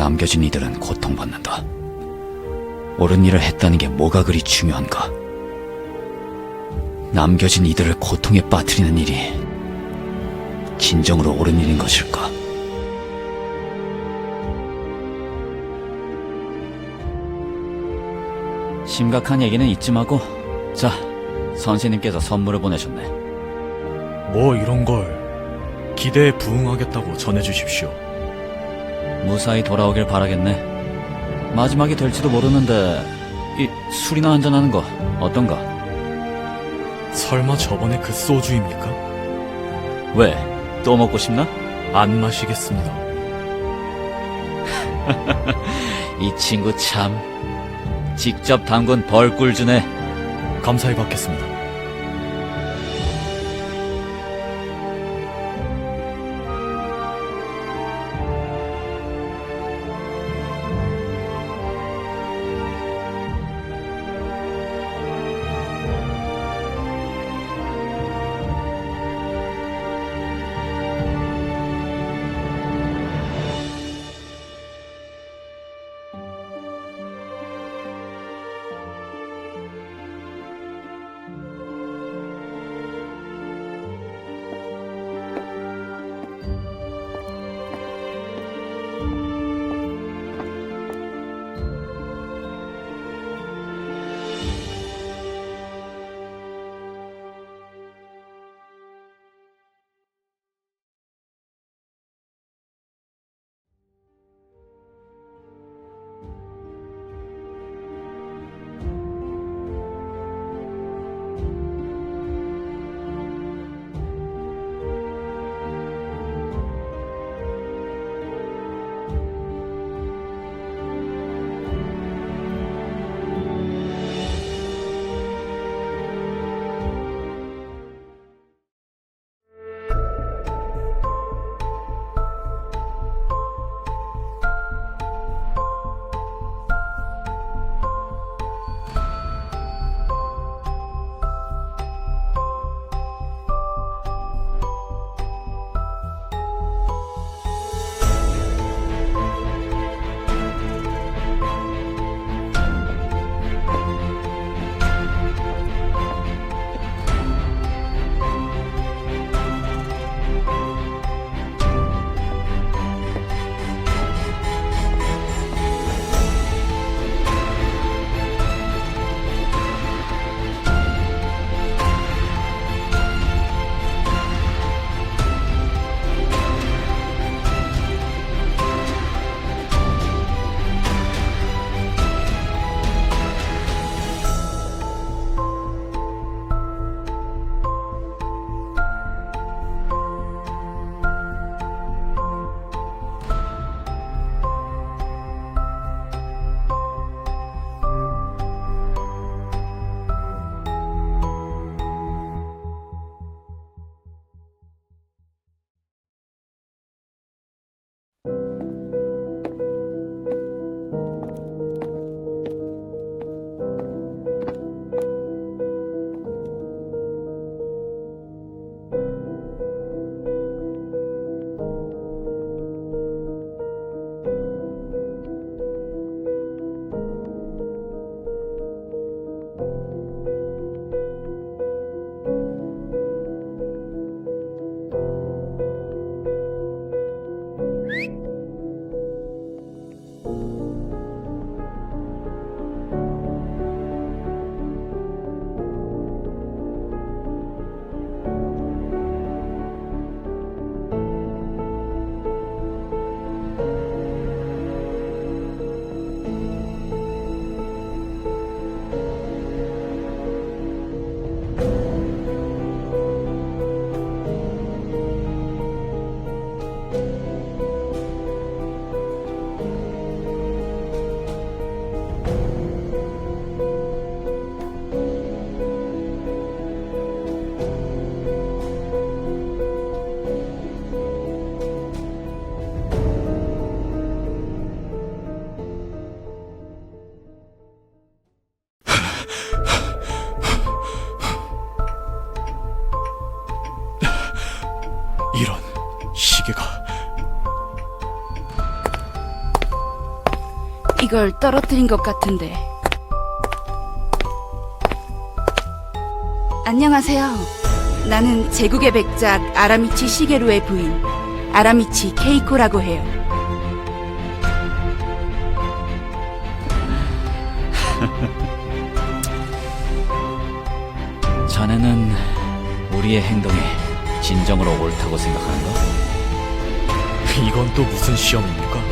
남겨진 이들은 고통받는다. 옳은 일을 했다는 게 뭐가 그리 중요한가? 남겨진 이들을 고통에 빠뜨리는 일이 진정으로 옳은 일인 것일까? 심각한 얘기는 이쯤 하고, 자, 선생님께서 선물을 보내셨네. 뭐 이런 걸 기대에 부응하겠다고 전해주십시오. 무사히 돌아오길 바라겠네. 마지막이 될지도 모르는데, 이 술이나 한잔하는 거 어떤가? 설마 저번에 그 소주입니까? 왜? 또 먹고 싶나? 안 마시겠습니다. 이 친구 참. 직접 담근 벌꿀 주네. 감사히 받겠습니다. 이런 시계가 이걸 떨어뜨린 것 같은데. 안녕하세요. 나는 제국의 백작 아라미치 시게루의 부인 아라미치 케이코라고 해요. 자네는 우리의 행동에 진정으로 옳다고 생각하는가? 이건 또 무슨 시험입니까?